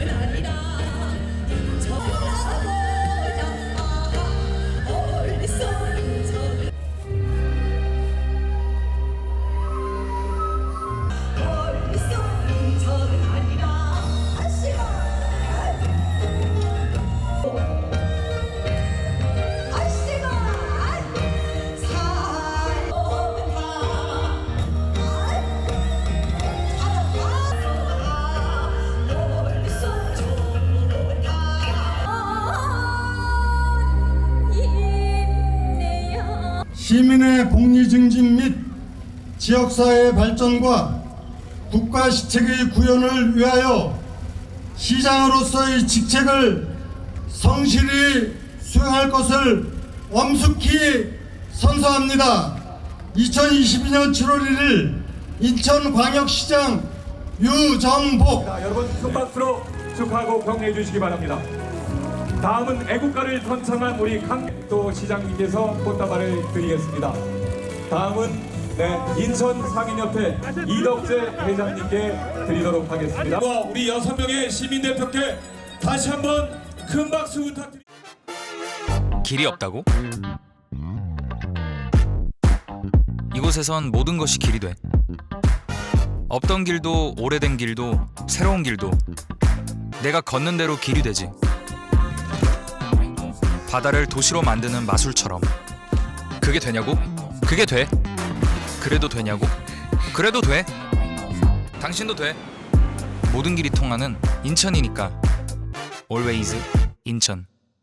Bueno, 시민의 복리 증진 및 지역사회 발전과 국가 시책의 구현을 위하여 시장으로서의 직책을 성실히 수행할 것을 엄숙히 선서합니다. 2022년 7월 1일 인천광역시장 유정복 자, 여러분 큰 박수로 축하하고 격려해 주시기 바랍니다. 다음은 애국가를 선창한 우리 강도 시장님께서 꽃다발을 드리겠습니다. 다음은 네, 인천 상인협회 이덕재 회장님께 드리도록 하겠습니다. 우리 여섯 명의 시민 대표께 다시 한번 큰 박수 부탁드립니다. 길이 없다고? 이곳에선 모든 것이 길이 돼. 없던 길도 오래된 길도 새로운 길도 내가 걷는 대로 길이 되지. 바다를 도시로 만드는 마술처럼. 그게 되냐고? 그게 돼. 그래도 되냐고? 그래도 돼. 당신도 돼. 모든 길이 통하는 인천이니까. Always 인천.